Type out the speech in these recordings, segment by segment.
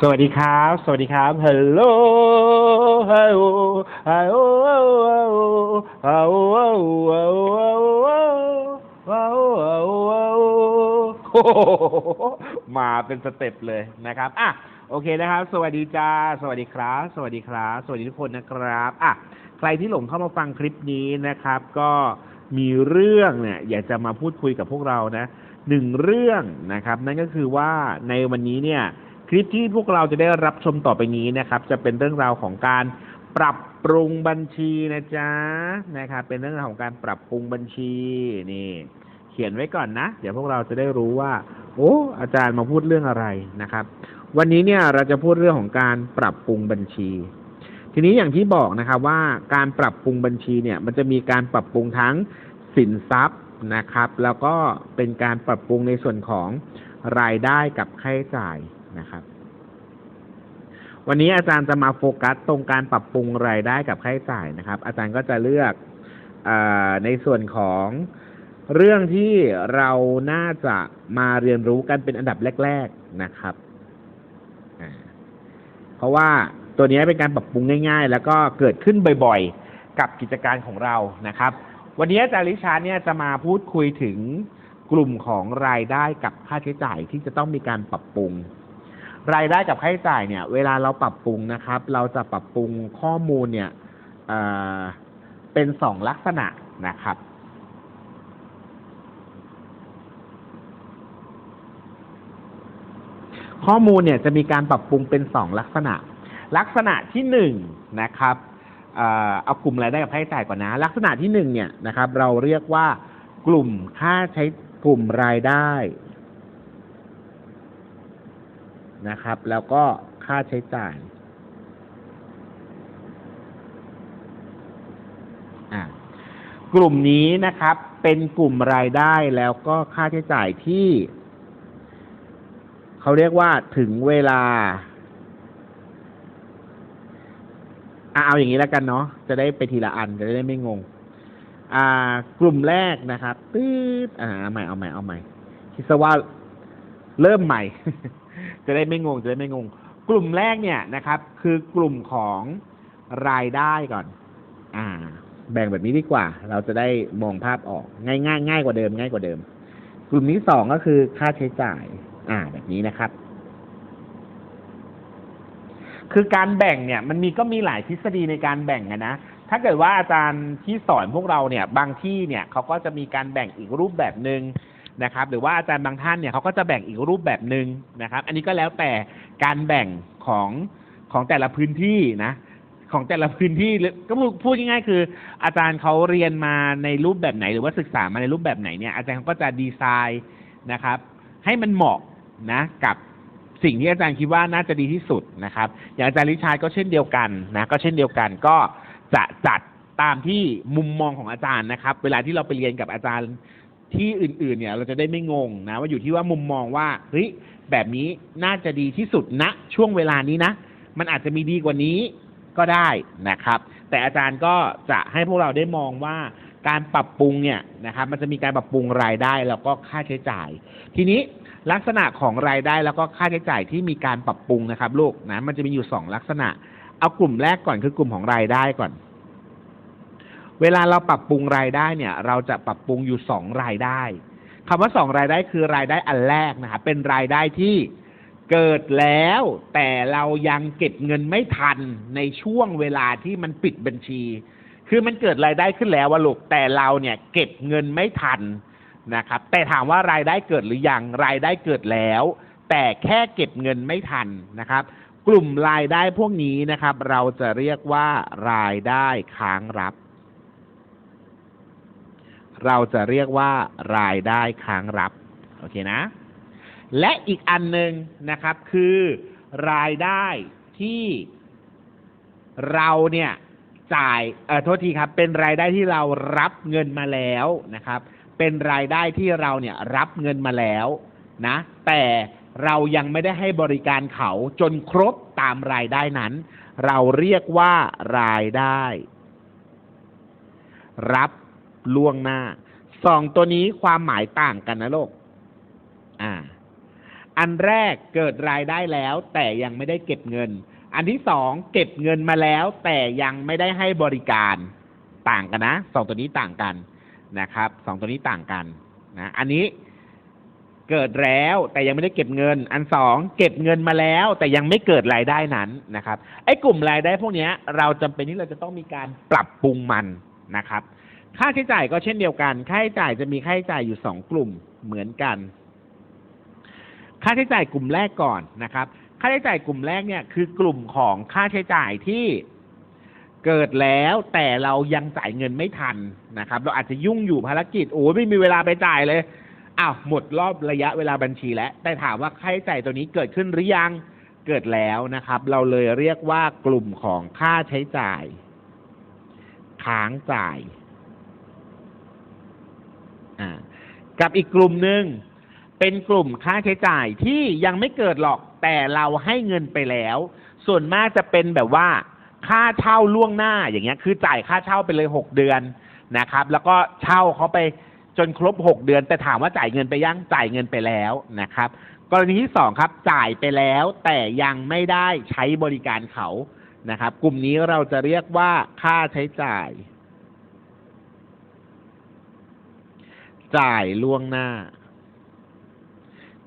สวัสดีครับ สวัสดีครับ ฮัลโหลฮัลโหลฮัลโหลฮัลโหลฮัลโหลฮัลโหลฮัลโหลฮัลโหลมาเป็นสเต็ปเลยนะครับ อะ โอเคนะครับ สวัสดีจ้า สวัสดีครับ สวัสดีครับ สวัสดีทุกคนนะครับ อะ ใครที่หลงเข้ามาฟังคลิปนี้นะครับ ก็มีเรื่องเนี่ยอยากจะมาพูดคุยกับพวกเรานะหนึ่งเรื่องนะครับ นั่นก็คือว่าในวันนี้เนี่ย คลิปที่พวกเราจะได้รับชมต่อไปนี้นะครับ จะเป็นเรื่องราวของการปรับปรุงบัญชีนะจ๊ะนะครับเป็นเรื่องราวของการปรับปรุงบัญชีนี่ เขียนไว้ก่อนนะ เดี๋ยวพวกเราจะได้รู้ว่า โอ้อาจารย์มาพูดเรื่องอะไรนะครับ วันนี้เนี่ยเราจะพูดเรื่องของการปรับปรุงบัญชี ทีนี้อย่างที่บอกนะครับว่าการปรับปรุงบัญชีเนี่ย มันจะมีการปรับปรุงทั้งสินทรัพย์นะครับ แล้วก็เป็นการปรับปรุงในส่วนของรายได้กับค่าใช้จ่าย นะครับ วันนี้อาจารย์จะมาโฟกัสตรงการปรับปรุงรายได้กับค่าใช้จ่ายนะครับ อาจารย์ก็จะเลือกอในส่วนของเรื่องที่เราน่าจะมาเรียนรู้กันเป็นอันดับแรก ๆนะครับ เพราะว่าตัวนี้เป็นการปรับปรุงง่าย ๆ แล้วก็เกิดขึ้นบ่อยๆ กับกิจการของเรานะครับ วันนี้อาจารย์ลิชาเนี่ยจะมาพูดคุยถึงกลุ่มของรายได้กับค่าใช้จ่ายที่จะต้องมีการปรับปรุง รายได้กับค่าใช้จ่ายเนี่ย เวลาเราปรับปรุงนะครับ เราจะปรับปรุงข้อมูลเนี่ยเเป็นสองลักษณะนะครับ ข้อมูลเนี่ยจะมีการปรับปรุงเป็นสองลักษณะ ลักษณะที่หนึ่งนะครับเอเอากลุ่มรายได้กับค่าใช้จ่ายก่อนนะ ลักษณะที่หนึ่งเนี่ยนะครับ เราเรียกว่ากลุ่มค่าใช้กลุ่มรายได้ นะครับ แล้วก็ค่าใช้จ่าย กลุ่มนี้นะครับ เป็นกลุ่มรายได้แล้วก็ค่าใช้จ่ายที่เขาเรียกว่าถึงเวลาเอาอย่างนี้แล้วกันเนาะจะได้ไปทีละอันจะได้ไม่งง อ่า กลุ่มแรกนะครับตืดอ่าเอาใหม่เอาใหม่เอาใหม่คิดซะว่าเริ่มใหม่ จะได้ไม่งงจะได้ไม่งง กลุ่มแรกเนี่ยนะครับ คือกลุ่มของรายได้ก่อน อ่า แบ่งแบบนี้ดีกว่า เราจะได้มองภาพออกง่ายง่ายง่ายกว่าเดิม ง่ายกว่าเดิม กลุ่มที่สองก็คือค่าใช้จ่าย อ่า แบบนี้นะครับ คือการแบ่งเนี่ย มันมีก็มีหลายทฤษฎีในการแบ่งอะนะถ้าเกิดว่าอาจารย์ที่สอนพวกเราเนี่ย บางที่เนี่ยเขาก็จะมีการแบ่งอีกรูปแบบหนึ่ง นะครับ หรือว่าอาจารย์บางท่านเนี่ยเขาก็จะแบ่งอีกรูปแบบหนึ่งนะครับ อันนี้ก็แล้วแต่การแบ่งของของแต่ละพื้นที่นะ ของแต่ละพื้นที่หรือก็พูดง่ายๆคือ อาจารย์เขาเรียนมาในรูปแบบไหน หรือว่าศึกษามาในรูปแบบไหนเนี่ยอาจารย์เขาก็จะดีไซน์นะครับ ให้มันเหมาะนะกับสิ่งที่อาจารย์คิดว่าน่าจะดีที่สุดนะครับ อย่างอาจารย์ลิชาร์ดก็เช่นเดียวกันนะก็เช่นเดียวกันก็จะจัดตามที่มุมมองของอาจารย์นะครับ เวลาที่เราไปเรียนกับอาจารย์ ที่อื่นๆเนี่ยเราจะได้ไม่งงนะว่าอยู่ที่ว่ามุมมองว่าเฮ้ยแบบนี้น่าจะดีที่สุดณช่วงเวลานี้นะ มันอาจจะมีดีกว่านี้ก็ได้นะครับ แต่อาจารย์ก็จะให้พวกเราได้มองว่าการปรับปรุงเนี่ยนะครับมันจะมีการปรับปรุงรายได้แล้วก็ค่าใช้จ่าย ทีนี้ลักษณะของรายได้แล้วก็ค่าใช้จ่ายที่มีการปรับปรุงนะครับลูกนะมันจะมีอยู่สองลักษณะ เอากลุ่มแรกก่อนคือกลุ่มของรายได้ก่อน เวลาเราปรับปรุงรายได้เนี่ย เราจะปรับปรุงอยู่สองรายได้คำว่าสองรายได้คือรายได้อันแรกนะครับเป็นรายได้ที่เกิดแล้วแต่เรายังเก็บเงินไม่ทันในช่วงเวลาที่มันปิดบัญชี คือมันเกิดรายได้ขึ้นแล้ววะลูกแต่เราเนี่ยเก็บเงินไม่ทันนะครับ แต่ถามว่ารายได้เกิดหรือยังรายได้เกิดแล้ว แต่แค่เก็บเงินไม่ทันนะครับ กลุ่มรายได้พวกนี้นะครับ เราจะเรียกว่ารายได้ค้างรับ เราจะเรียกว่ารายได้ค้างรับ โอเคนะ และอีกอันหนึ่งนะครับ คือ รายได้ที่เราเนี่ยจ่ายเออโทษทีครับ เป็นรายได้ที่เรารับเงินมาแล้วนะครับ เป็นรายได้ที่เราเนี่ยรับเงินมาแล้วนะ แต่เรายังไม่ได้ให้บริการเขาจนครบตามรายได้นั้น เราเรียกว่ารายได้ รับ ล่วงหน้าสองตัวนี้ความหมายต่างกันนะโลกอ่า อันแรกเกิดรายได้แล้ว แต่ยังไม่ได้เก็บเงิน อันที่สองเก็บเงินมาแล้ว แต่ยังไม่ได้ให้บริการต่างกันนะสองตัวนี้ต่างกันนะครับสองตัวนี้ต่างกันนะอันนี้เกิดแล้วแต่ยังไม่ได้เก็บเงิน อันสองเก็บเงินมาแล้ว แต่ยังไม่เกิดรายได้นั้นนะครับไอ้กลุ่มรายได้พวกนี้เราจำเป็นที่เราจะต้องมีการปรับปรุงมันนะครับ ค่าใช้จ่ายก็เช่นเดียวกัน ค่าใช้จ่ายจะมีค่าใช้จ่ายอยู่สองกลุ่มเหมือนกัน ค่าใช้จ่ายกลุ่มแรกก่อนนะครับ ค่าใช้จ่ายกลุ่มแรกเนี่ยคือกลุ่มของค่าใช้จ่ายที่เกิดแล้วแต่เรายังจ่ายเงินไม่ทันนะครับ เราอาจจะยุ่งอยู่ภารกิจโอ้ยไม่มีเวลาไปจ่ายเลยอ้าวหมดรอบระยะเวลาบัญชีแล้วแต่ถามว่าค่าใช้จ่ายตัวนี้เกิดขึ้นหรือยังเกิดแล้วนะครับ เราเลยเรียกว่ากลุ่มของค่าใช้จ่าย ค้างจ่าย กับอีกกลุ่มหนึ่งเป็นกลุ่มค่าใช้จ่ายที่ยังไม่เกิดหรอกแต่เราให้เงินไปแล้ว ส่วนมากจะเป็นแบบว่า ค่าเช่าล่วงหน้าอย่างเงี้ย คือจ่ายค่าเช่าไปเลยหกเดือนนะครับ แล้วก็เช่าเขาไปจนครบหกเดือน แต่ถามว่าจ่ายเงินไปยังจ่ายเงินไปแล้วนะครับ กรณีที่สองครับ จ่ายไปแล้วแต่ยังไม่ได้ใช้บริการเขานะครับ กลุ่มนี้เราจะเรียกว่าค่าใช้จ่าย จ่ายล่วงหน้า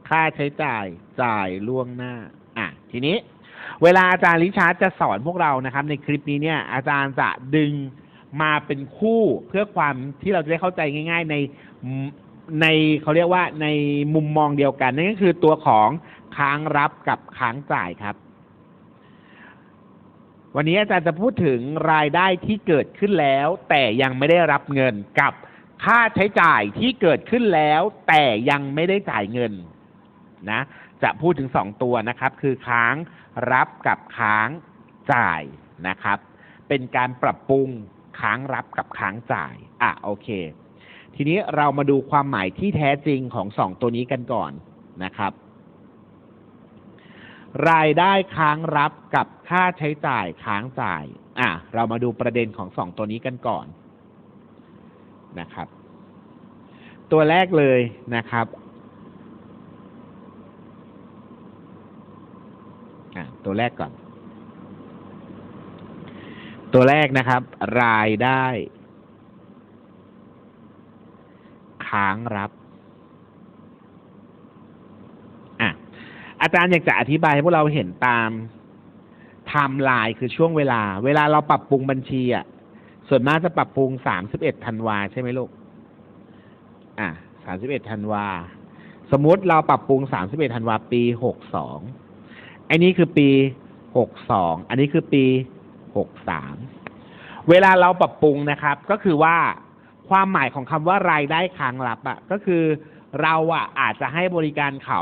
ค่าใช้จ่ายจ่ายล่วงหน้า อะ ทีนี้ เวลาอาจารย์ลิชาร์ดจะสอนพวกเรานะครับ ในคลิปนี้เนี่ย อาจารย์จะดึงมาเป็นคู่เพื่อความที่เราจะได้เข้าใจง่าย ๆ ในในเขาเรียกว่าในมุมมองเดียวกันนั่นก็คือตัวของค้างรับกับค้างจ่ายครับ วันนี้อาจารย์จะพูดถึงรายได้ที่เกิดขึ้นแล้ว แต่ยังไม่ได้รับเงินกับ ค่าใช้จ่ายที่เกิดขึ้นแล้ว แต่ยังไม่ได้จ่ายเงินนะ จะพูดถึงสองตัวนะครับ คือค้างรับกับค้างจ่ายนะครับ เป็นการปรับปรุงค้างรับกับค้างจ่าย อะโอเค ทีนี้เรามาดูความหมายที่แท้จริงของสองตัวนี้กันก่อนนะครับ รายได้ค้างรับกับค่าใช้จ่ายค้างจ่าย อะเรามาดูประเด็นของสองตัวนี้กันก่อน นะครับ ตัวแรกเลยนะครับอะตัวแรกก่อน ตัวแรกนะครับ รายได้ ค้างรับอะอาจารย์อยากจะอธิบายให้พวกเราเห็นตามไทม์ไลน์คือช่วงเวลา เวลาเราปรับปรุงบัญชีอะ ส่วนมากจะปรับปรุงสามสิบเอ็ดธันวาใช่ไหมลูก อะสามสิบเอ็ดธันวา สมมติเราปรับปรุงสามสิบเอ็ดธันวาปีหกสองอ้นี้คือปีหกสอง อันนี้คือปีหกสาม เวลาเราปรับปรุงนะครับ ก็คือว่าความหมายของคำว่ารายได้ค้างรับอะก็คือเราอะอาจจะให้บริการเขา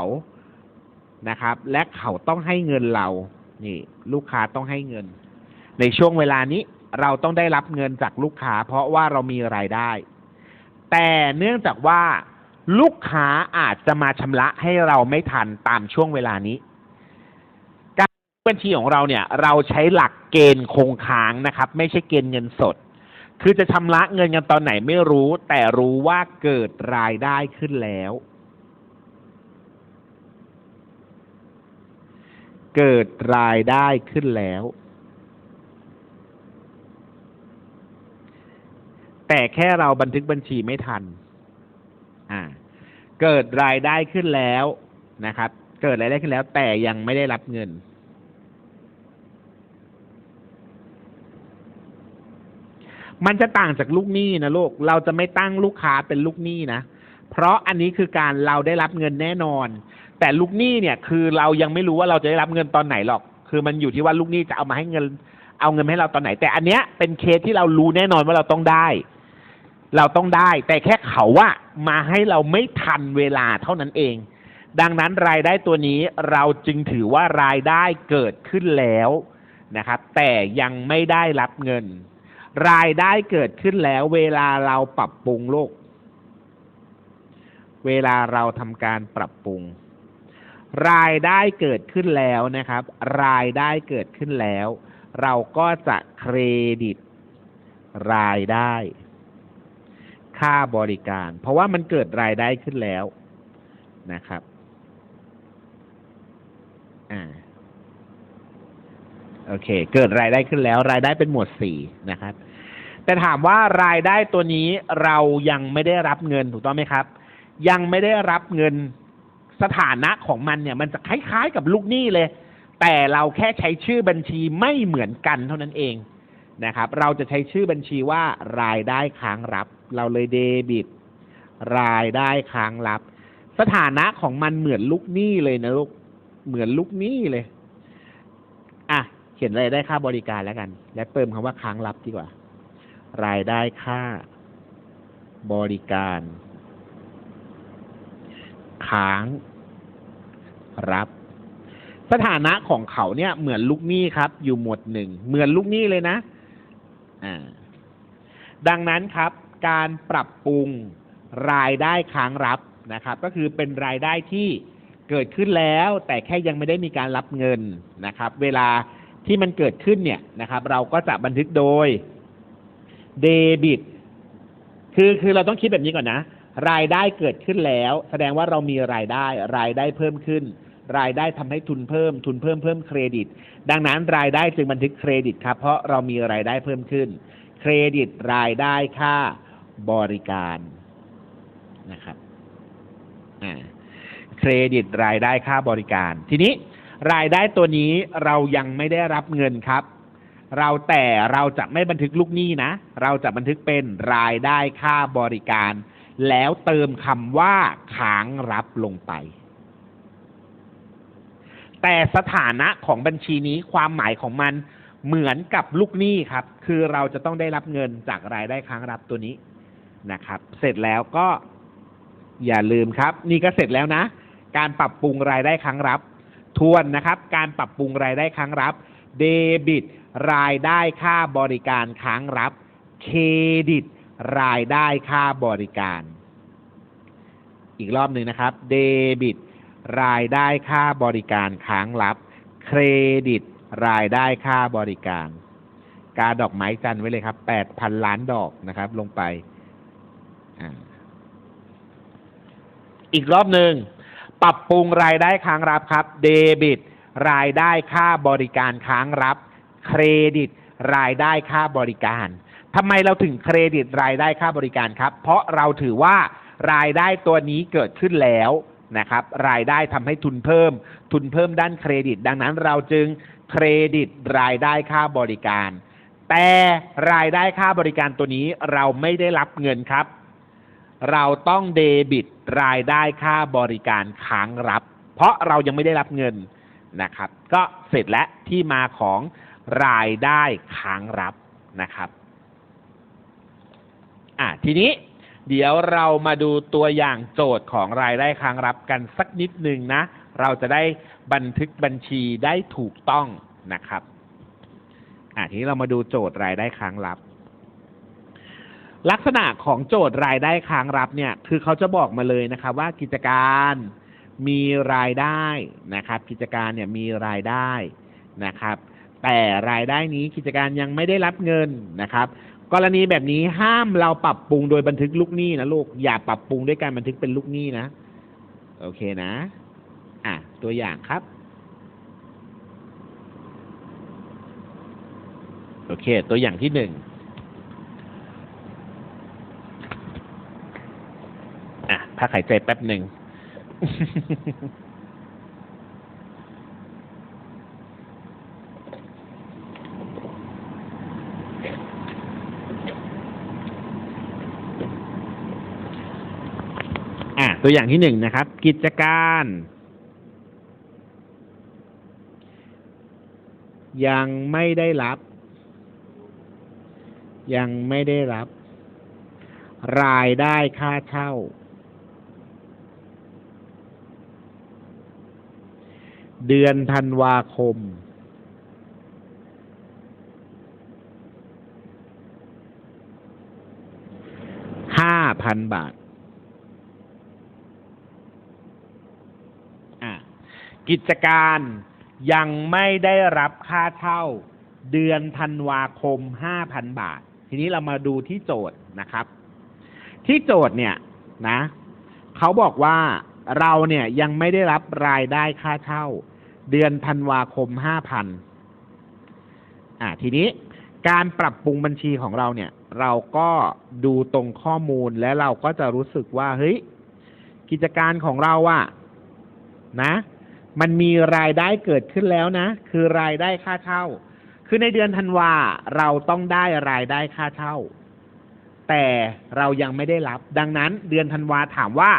นะครับ และเขาต้องให้เงินเรา นี่ ลูกค้าต้องให้เงิน ในช่วงเวลานี้ เราต้องได้รับเงินจากลูกค้า เพราะว่าเรามีรายได้ แต่เนื่องจากว่าลูกค้าอาจจะมาชำระให้เราไม่ทันตามช่วงเวลานี้ การบัญชีของเราเนี่ย เราใช้หลักเกณฑ์คงค้างนะครับ ไม่ใช่เกณฑ์เงินสด คือจะชำระเงินกันตอนไหนไม่รู้ แต่รู้ว่าเกิดรายได้ขึ้นแล้ว เกิดรายได้ขึ้นแล้ว แต่แค่เราบันทึกบัญชีไม่ทัน อ่า เกิดรายได้ขึ้นแล้วนะครับ เกิดรายได้ขึ้นแล้ว แต่ยังไม่ได้รับเงิน มันจะต่างจากลูกหนี้นะลูก เราจะไม่ตั้งลูกค้าเป็นลูกหนี้นะ เพราะอันนี้คือการเราได้รับเงินแน่นอน แต่ลูกหนี้เนี่ย คือเรายังไม่รู้ว่าเราจะได้รับเงินตอนไหนหรอก คือมันอยู่ที่ว่าลูกหนี้จะเอามาให้เงิน เอาเงินให้เราตอนไหน แต่อันเนี้ยเป็นเคสที่เรารู้แน่นอนว่าเราต้องได้ เราต้องได้ แต่แค่เขาว่ามาให้เราไม่ทันเวลาเท่านั้นเอง ดังนั้นรายได้ตัวนี้เราจึงถือว่ารายได้เกิดขึ้นแล้วนะครับ แต่ยังไม่ได้รับเงิน รายได้เกิดขึ้นแล้ว เวลาเราปรับปรุงโลก เวลาเราทำการปรับปรุง รายได้เกิดขึ้นแล้วนะครับ รายได้เกิดขึ้นแล้ว เราก็จะเครดิต รายได้ ค่าบริการ เพราะว่ามันเกิดรายได้ขึ้นแล้วนะครับอ่าโอเค เกิดรายได้ขึ้นแล้ว รายได้เป็นหมวดสี่นะครับ แต่ถามว่ารายได้ตัวนี้เรายังไม่ได้รับเงินถูกต้องไหมครับ ยังไม่ได้รับเงินสถานะของมันเนี่ย มันจะคล้ายๆกับลูกหนี้เลย แต่เราแค่ใช้ชื่อบัญชีไม่เหมือนกันเท่านั้นเองนะครับ เราจะใช้ชื่อบัญชีว่ารายได้ค้างรับ เราเลยเดบิต รายได้ค้างรับ สถานะของมันเหมือนลูกหนี้เลยนะลูกเหมือนลูกหนี้เลย อะ เขียนรายได้ค่าบริการแล้วกัน และเติมคำว่าค้างรับดีกว่า รายได้ค่า บริการ ค้างรับ สถานะของเขาเนี่ยเหมือนลูกหนี้ครับ อยู่หมวดหนึ่งเหมือนลูกหนี้เลยนะ อ่า ดังนั้นครับ การปรับปรุงรายได้ค้างรับนะครับ ก็คือเป็นรายได้ที่เกิดขึ้นแล้ว แต่แค่ยังไม่ได้มีการรับเงินนะครับ เวลาที่มันเกิดขึ้นเนี่ยนะครับ เราก็จะบันทึกโดยเดบิตคือคือเราต้องคิดแบบนี้ก่อนนะ รายได้เกิดขึ้นแล้ว แสดงว่าเรามีรายได้ รายได้เพิ่มขึ้น รายได้ทำให้ทุนเพิ่ม ทุนเพิ่มเพิ่มเครดิต ดังนั้นรายได้จึงบันทึกเครดิตครับ เพราะเรามีรายได้เพิ่มขึ้น เครดิตรายได้ค่า บริการนะครับเครดิตรายได้ค่าบริการ ทีนี้รายได้ตัวนี้เรายังไม่ได้รับเงินครับ เราแต่เราจะไม่บันทึกลูกหนี้นะ เราจะบันทึกเป็นรายได้ค่าบริการ แล้วเติมคำว่าค้างรับลงไป แต่สถานะของบัญชีนี้ความหมายของมันเหมือนกับลูกหนี้ครับ คือเราจะต้องได้รับเงินจากรายได้ค้างรับตัวนี้ นะครับ เสร็จแล้วก็อย่าลืมครับ นี่ก็เสร็จแล้วนะ การปรับปรุงรายได้ค้างรับ ทวนนะครับ การปรับปรุงรายได้ค้างรับ เดบิต รายได้ค่าบริการค้างรับ เครดิต รายได้ค่าบริการ อีกรอบหนึ่งนะครับ เดบิต รายได้ค่าบริการค้างรับ เครดิต รายได้ค่าบริการ การดอกไม้จันไว้เลยครับแปดพันล้านดอกนะครับ ลงไป อีกรอบหนึ่งปรับปรุงรายได้ค้างรับครับ เดบิต รายได้ค่าบริการค้างรับ เครดิต รายได้ค่าบริการทำไมเราถึงเครดิตรายได้ค่าบริการครับ เพราะเราถือว่ารายได้ตัวนี้เกิดขึ้นแล้วนะครับ รายได้ทำให้ทุนเพิ่ม ทุนเพิ่มด้านเครดิต ดังนั้นเราจึงเครดิตรายได้ค่าบริการ แต่รายได้ค่าบริการตัวนี้เราไม่ได้รับเงินครับ เราต้องเดบิตรายได้ค่าบริการค้างรับ เพราะเรายังไม่ได้รับเงินนะครับ ก็เสร็จแล้วที่มาของรายได้ค้างรับนะครับอะทีนี้เดี๋ยวเรามาดูตัวอย่างโจทย์ของรายได้ค้างรับกันสักนิดหนึ่งนะ เราจะได้บันทึกบัญชีได้ถูกต้องนะครับอะทีนี้เรามาดูโจทย์รายได้ค้างรับ ลักษณะของโจทย์รายได้ค้างรับเนี่ย คือเขาจะบอกมาเลยนะครับว่ากิจการมีรายได้นะครับ กิจการเนี่ยมีรายได้นะครับ แต่รายได้นี้กิจการยังไม่ได้รับเงินนะครับ กรณีแบบนี้ห้ามเราปรับปรุงโดยบันทึกลูกหนี้นะลูกอย่าปรับปรุงด้วยการบันทึกเป็นลูกหนี้นะ โอเคนะ อะตัวอย่างครับโอเค ตัวอย่างที่หนึ่งอะ พักหายใจแป๊บหนึ่งอะตัวอย่างที่หนึ่งนะครับ กิจการ ยังไม่ได้รับ ยังไม่ได้รับ รายได้ค่าเช่า เดือนธันวาคม ห้าพันบาทอะกิจการยังไม่ได้รับค่าเช่าเดือนธันวาคม5,000บาท ทีนี้เรามาดูที่โจทย์นะครับ ที่โจทย์เนี่ยนะ เขาบอกว่าเราเนี่ยยังไม่ได้รับรายได้ค่าเช่า เดือนธันวาคมห้าพันอ่าทีนี้การปรับปรุงบัญชีของเราเนี่ย เราก็ดูตรงข้อมูลและเราก็จะรู้สึกว่าเฮ้ยกิจการของเราอะนะ มันมีรายได้เกิดขึ้นแล้วนะ คือรายได้ค่าเช่า คือในเดือนธันวาเราต้องได้รายได้ค่าเช่า แต่เรายังไม่ได้รับ ดังนั้นเดือนธันวาถามว่า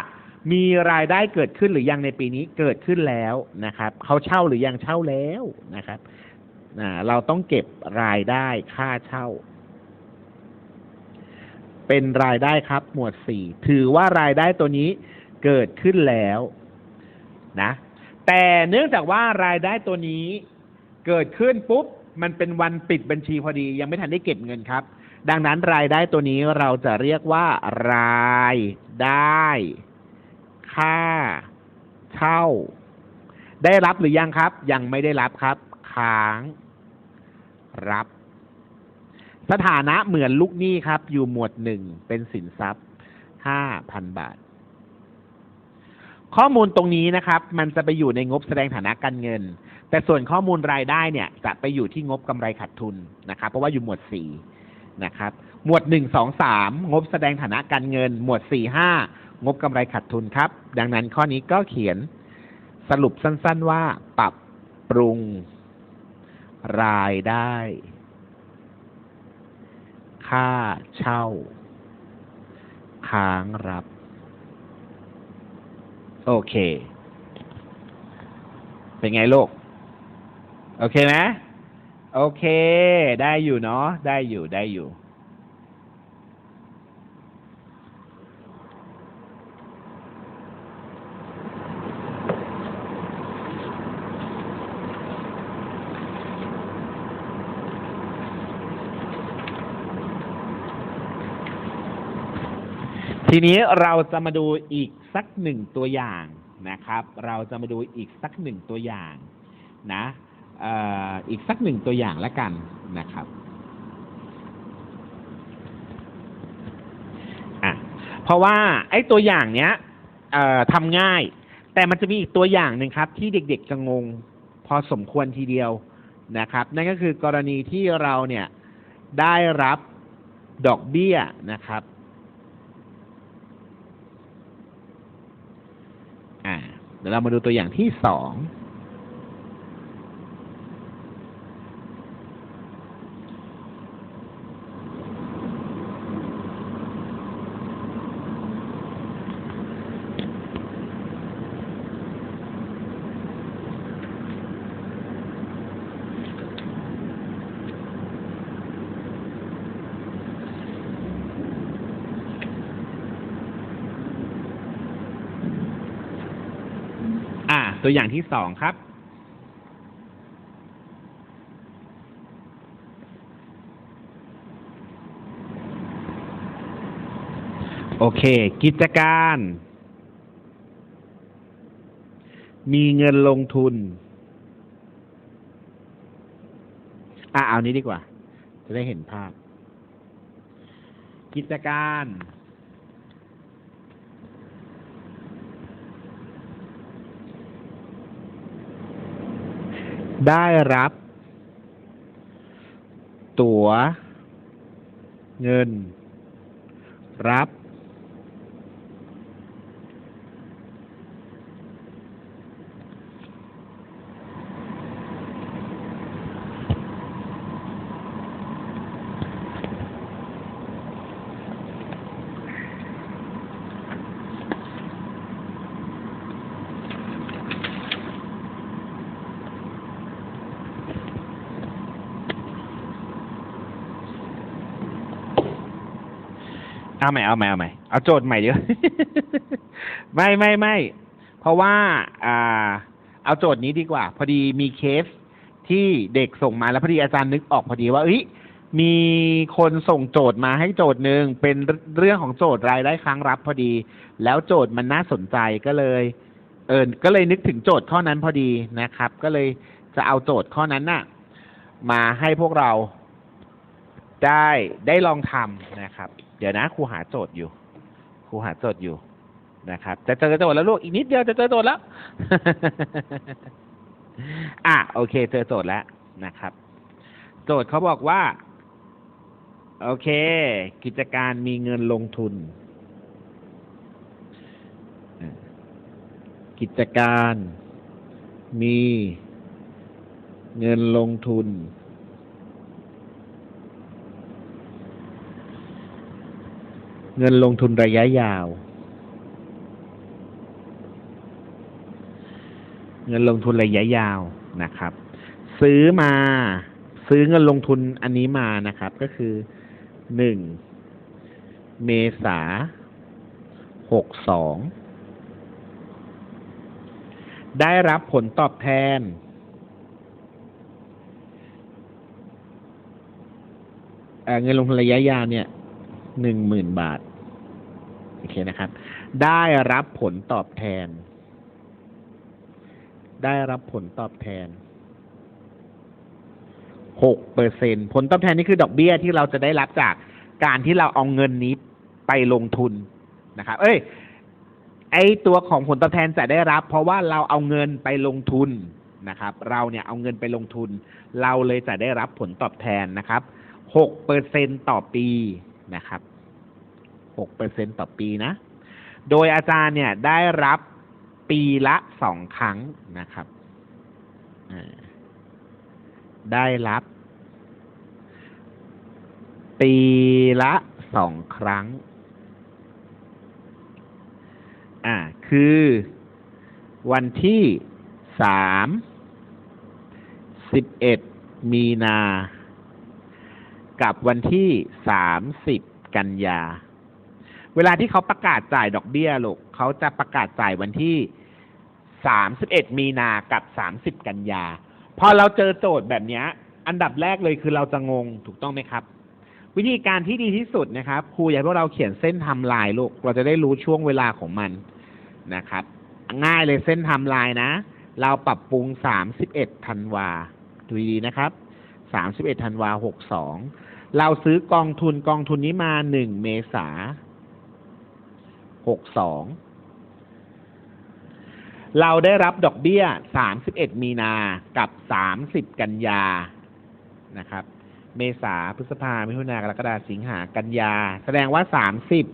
มีรายได้เกิดขึ้นหรือยังในปีนี้เกิดขึ้นแล้วนะครับเขาเช่าหรือยังเช่าแล้วนะครับเราต้องเก็บรายได้ค่าเช่า เป็นรายได้ครับ หมวดสี่ถือว่ารายได้ตัวนี้เกิดขึ้นแล้วนะ แต่เนื่องจากว่ารายได้ตัวนี้เกิดขึ้นปุ๊บมันเป็นวันปิดบัญชีพอดี ยังไม่ทันได้เก็บเงินครับ ดังนั้นรายได้ตัวนี้เราจะเรียกว่ารายได้ ค่า เช่า ได้รับหรือยังครับ ยังไม่ได้รับครับ ค้าง รับ สถานะเหมือนลูกหนี้ครับ อยู่หมวดหนึ่งเป็นสินทรัพย์ห้าพันบาท ข้อมูลตรงนี้นะครับ มันจะไปอยู่ในงบแสดงฐานะการเงิน แต่ส่วนข้อมูลรายได้เนี่ย จะไปอยู่ที่งบกำไรขาดทุนนะครับ เพราะว่าอยู่หมวดสี่นะครับ หมวดหนึ่งสองสามงบแสดงฐานะการเงิน หมวดสี่ห้า งบกำไรขาดทุนครับ ดังนั้นข้อนี้ก็เขียนสรุปสั้นๆว่าปรับปรุงรายได้ ค่าเช่า ค้างรับ โอเค เป็นไงลูก โอเคไหมโอเค ได้อยู่เนาะได้อยู่ได้อยู่ ทีนี้เราจะมาดูอีกสักหนึ่งตัวอย่างนะครับ เราจะมาดูอีกสักหนึ่งตัวอย่างนะอีกสักหนึ่งตัวอย่างแล้วกันนะครับอะเพราะว่าไอ้ตัวอย่างเนี้ยทำง่าย แต่มันจะมีอีกตัวอย่างหนึ่งครับ ที่เด็กๆจะงงพอสมควรทีเดียวนะครับ นั่นก็คือกรณีที่เราเนี่ยได้รับดอกเบี้ยนะครับ อ่า เดี๋ยวเรามาดูตัวอย่างที่สอง อ่า ตัวอย่างที่สองครับ โอเค กิจการ มีเงินลงทุน อะ เอานี้ดีกว่า จะได้เห็นภาพ กิจการ ได้รับ ตั๋ว เงิน รับ เอาใหม่เอาใหม่เอาใหม่เอาโจทย์ใหม่เดี๋ยวไม่ไม่ไม่เพราะว่าอ่า เอาโจทย์นี้ดีกว่า พอดีมีเคสที่เด็กส่งมาแล้วพอดีอาจารย์นึกออกพอดีว่าเอ้ยมีคนส่งโจทย์มาให้โจทย์หนึ่งเป็นเรื่องของโจทย์รายได้ค้างรับพอดี แล้วโจทย์มันน่าสนใจก็เลย เออก็เลยนึกถึงโจทย์ข้อนั้นพอดีนะครับ ก็เลยจะเอาโจทย์ข้อนั้นน่ะ มาให้พวกเราได้ได้ลองทำนะครับ เดี๋ยวนะครูหาโจทย์อยู่ครูหาโจทย์อยู่นะครับ จะเจอโจทย์แล้วลูกอีกนิดเดียวจะเจอโจทย์แล้ว อะโอเค เจอโจทย์แล้วนะครับ โจทย์เขาบอกว่า โอเค กิจการมีเงินลงทุน กิจการมีเงินลงทุน เงินลงทุนระยะยาว เงินลงทุนระยะยาวนะครับ ซื้อมา ซื้อเงินลงทุนอันนี้มานะครับ ก็คือหนึ่งเมษาหกสองได้รับผลตอบแทนเเงินลงทุนระยะยาวเนี่ยหนึ่งหมื่นบาท โอเคนะครับ ได้รับผลตอบแทน ได้รับผลตอบแทนหกเปอร์เซ็นผลตอบแทนนี่คือดอกเบี้ยที่เราจะได้รับจากการที่เราเอาเงินนี้ไปลงทุนนะครับ เอ้ย ไอตัวของผลตอบแทนจะได้รับ เพราะว่าเราเอาเงินไปลงทุนนะครับ เราเนี่ยเอาเงินไปลงทุน เราเลยจะได้รับผลตอบแทนนะครับหกเปอร์เซ็นต่อปีนะครับ หกเปอร์เซ็นต่อปีนะ โดยอาจารย์เนี่ยได้รับปีละสองครั้งนะครับ ได้รับ ปีละสองครั้ง อ่า คือ วันที่สามสิบเอ็ดมีนา กับวันที่สามสิบกันยา เวลาที่เขาประกาศจ่ายดอกเบี้ยลูกเขาจะประกาศจ่ายวันที่สามสิบเอ็ดมีนากับสามสิบกันยา พอเราเจอโจทย์แบบนี้ อันดับแรกเลยคือเราจะงงถูกต้องไหมครับ วิธีการที่ดีที่สุดนะครับครูอยากให้พวกเราเขียนเส้นไทม์ไลน์ลูกเราจะได้รู้ช่วงเวลาของมันนะครับ ง่ายเลยเส้นไทม์ไลน์นะ เราปรับปรุงสามสิบเอ็ดธันวาดูดีนะครับสามสิบเอ็ดธันวาหกสองเราซื้อกองทุนกองทุนนี้มาหนึ่งเมษา หกสองเราได้รับดอกเบี้ยสามสิบเอ็ดมีนากับสามสิบกันยานะครับ เมษาพฤษภามิถุนากรกฎาสิงหากันยา แสดงว่าสามสิบ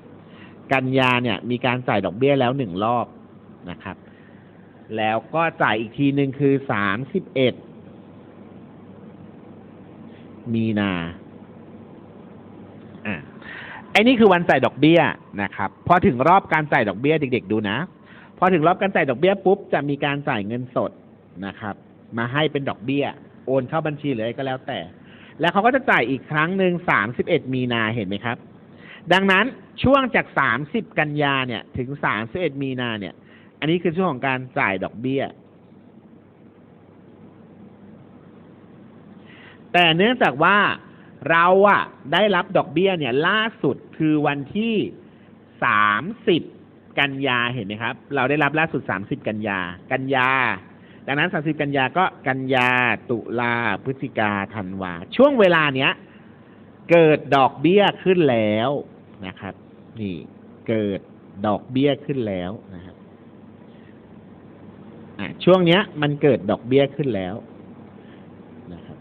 กันยาเนี่ยมีการจ่ายดอกเบี้ยแล้วหนึ่งรอบนะครับ แล้วก็จ่ายอีกทีหนึ่งคือสามสิบเอ็ดมีนา ไอ้นี่คือวันจ่ายดอกเบี้ยนะครับ พอถึงรอบการจ่ายดอกเบี้ยเด็ก ๆ ดูนะ พอถึงรอบการจ่ายดอกเบี้ยปุ๊บจะมีการจ่ายเงินสดนะครับ มาให้เป็นดอกเบี้ย โอนเข้าบัญชีหรืออะไรก็แล้วแต่ แล้วเขาก็จะจ่ายอีกครั้งหนึ่งสามสิบเอ็ดมีนาเห็นไหมครับ ดังนั้นช่วงจากสามสิบกันยาเนี่ย ถึงสามสิบเอ็ดมีนาเนี่ย อันนี้คือช่วงของการจ่ายดอกเบี้ย แต่เนื่องจากว่า เราอะได้รับดอกเบี้ยเนี่ย ล่าสุดคือวันที่สามสิบกันยาเห็นไหมครับ เราได้รับล่าสุดสามสิบกันยา กันยา ดังนั้นสามสิบกันยาก็กันยาตุลาพฤศจิกาธันวา ช่วงเวลาเนี้ย เกิดดอกเบี้ยขึ้นแล้วนะครับ นี่เกิดดอกเบี้ยขึ้นแล้วนะครับช่วงเนี้ย มันเกิดดอกเบี้ยขึ้นแล้วนะครับ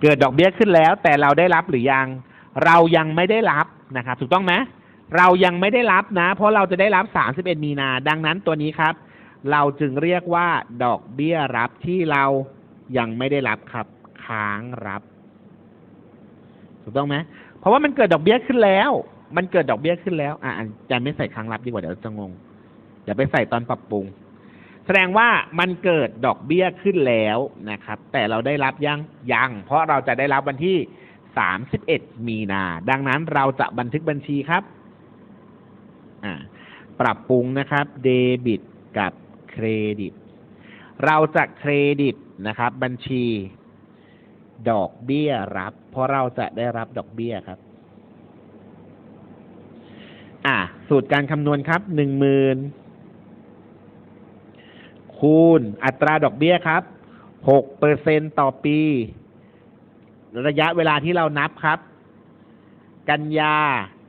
เกิดดอกเบี้ยขึ้นแล้ว แต่เราได้รับหรือยัง เรายังไม่ได้รับนะครับ ถูกต้องไหมเรายังไม่ได้รับนะ เพราะเราจะได้รับ 31 มีนา ดังนั้นตัวนี้ครับ เราจึงเรียกว่า ดอกเบี้ยรับที่เรายังไม่ได้รับครับ ค้างรับ ถูกต้องไหมเพราะว่ามันเกิดดอกเบี้ยขึ้นแล้ว มันเกิดดอกเบี้ยขึ้นแล้ว อะอาจารย์ไม่ใส่ค้างรับดีกว่าเดี๋ยวจะงงอย่าไปใส่ตอนปรับปรุง แสดงว่ามันเกิดดอกเบี้ยขึ้นแล้วนะครับ แต่เราได้รับยังยัง เพราะเราจะได้รับวันที่ 31 มีนา ดังนั้นเราจะบันทึกบัญชีครับ ปรับปรุงนะครับ เดบิตกับเครดิต เราจะเครดิตนะครับ บัญชี ดอกเบี้ยรับ เพราะเราจะได้รับดอกเบี้ยครับ อ่าสูตรการคำนวณครับหนึ่งหมื่น คูณอัตราดอกเบี้ยครับหกเปอร์เซ็นต่อปี ระยะเวลาที่เรานับครับ กันยา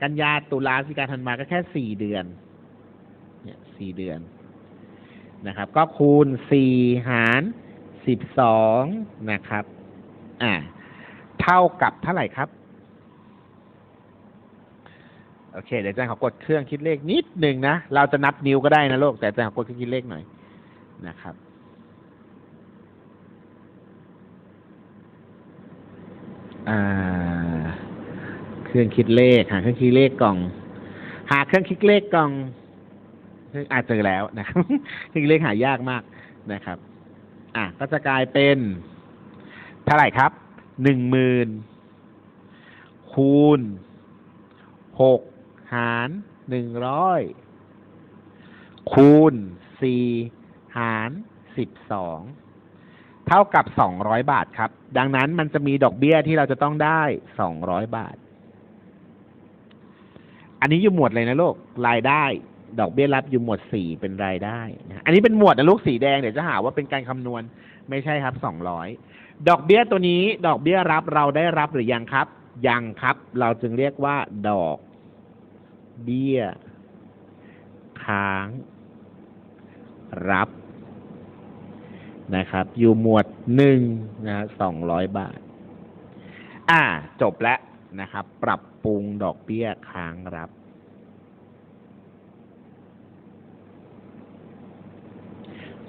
กันยาตุลาพฤศจิกาธันวาก็แค่สี่เดือน เนี่ยสี่เดือนนะครับ ก็คูณสี่หารสิบสองนะครับ อ่า เท่ากับเท่าไหร่ครับ โอเค เดี๋ยวอาจารย์ขอกดเครื่องคิดเลขนิดหนึ่งนะ เราจะนับนิ้วก็ได้นะโลก แต่อาจารย์ขอกดเครื่องคิดเลขหน่อย นะครับ เครื่องคิดเลขหาเครื่องคิดเลขกล่อง หาเครื่องคิดเลขกล่องอาจเจอแล้วนะครับเครื่องคิดเลขหายากมากนะครับ อะก็จะกลายเป็นเท่าไหร่ครับหนึ่งหมื่นคูณหกหารหนึ่งร้อยคูณสี่ หารสิบสองเท่ากับสองร้อยบาทครับ ดังนั้นมันจะมีดอกเบี้ยที่เราจะต้องได้สองร้อยบาท อันนี้อยู่หมวดเลยนะลูกรายได้ ดอกเบี้ยรับอยู่หมวดสี่เป็นรายได้นะอันนี้เป็นหมวดนะลูกสีแดงเดี๋ยวจะหาว่าเป็นการคำนวณไม่ใช่ครับสองร้อยดอกเบี้ยตัวนี้ ดอกเบี้ยรับเราได้รับหรือยังครับ ยังครับ เราจึงเรียกว่า ดอกเบี้ยค้างรับ นะครับ อยู่หมวดหนึ่งนะสองร้อยบาท อ่า จบแล้วนะครับ ปรับปรุงดอกเบี้ยค้างรับ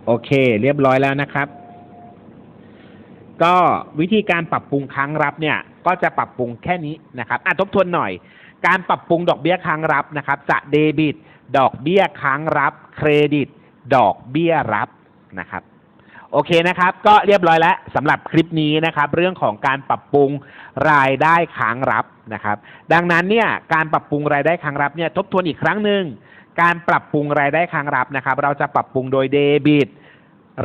โอเค เรียบร้อยแล้วนะครับ ก็วิธีการปรับปรุงค้างรับเนี่ย ก็จะปรับปรุงแค่นี้นะครับอะทบทวนหน่อย การปรับปรุงดอกเบี้ยค้างรับนะครับจะเดบิต ดอกเบี้ยค้างรับ เครดิต ดอกเบี้ยรับนะครับ โอเคนะครับ ก็เรียบร้อยแล้วสำหรับคลิปนี้นะครับ เรื่องของการปรับปรุงรายได้ค้างรับนะครับ ดังนั้นเนี่ยการปรับปรุงรายได้ค้างรับเนี่ยทบทวนอีกครั้งหนึ่งการปรับปรุงรายได้ค้างรับนะครับ เราจะปรับปรุงโดยเดบิต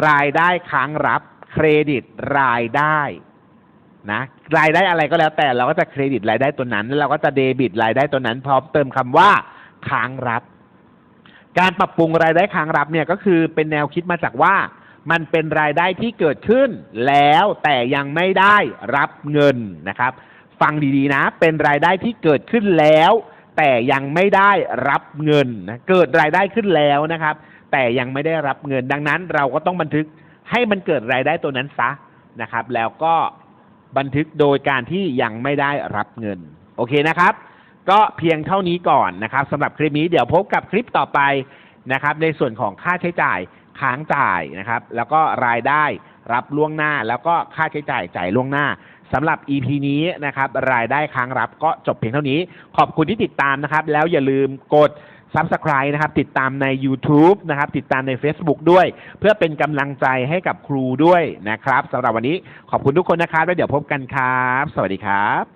รายได้ค้างรับ เครดิตรายได้นะรายได้อะไรก็แล้วแต่เราก็จะเครดิตรายได้ตัวนั้น แล้วเราก็จะเดบิตรายได้ตัวนั้น พร้อมเติมคำว่าค้างรับ การปรับปรุงรายได้ค้างรับเนี่ยก็คือเป็นแนวคิดมาจากว่า มันเป็นรายได้ที่เกิดขึ้นแล้วแต่ยังไม่ได้รับเงินนะครับ ฟังดีๆนะ เป็นรายได้ที่เกิดขึ้นแล้ว แต่ยังไม่ได้รับเงินนะเกิดรายได้ขึ้นแล้วนะครับ แต่ยังไม่ได้รับเงิน ดังนั้นเราก็ต้องบันทึกให้มันเกิดรายได้ตัวนั้นซะนะครับ แล้วก็บันทึกโดยการที่ยังไม่ได้รับเงิน โอเคนะครับ ก็เพียงเท่านี้ก่อนนะครับสำหรับคลิปนี้เดี๋ยวพบกับคลิปต่อไปนะครับ ในส่วนของค่าใช้จ่าย ค้างจ่ายนะครับ แล้วก็รายได้รับล่วงหน้า แล้วก็ค่าใช้จ่ายจ่ายล่วงหน้าสำหรับ EP นี้นะครับ รายได้ค้างรับก็จบเพียงเท่านี้ ขอบคุณที่ติดตามนะครับ แล้วอย่าลืมกด Subscribe นะครับ ติดตามใน YouTube นะครับ ติดตามใน Facebook ด้วย เพื่อเป็นกำลังใจให้กับครูด้วยนะครับสำหรับวันนี้ขอบคุณทุกคนนะครับ แล้วเดี๋ยวพบกันครับ สวัสดีครับ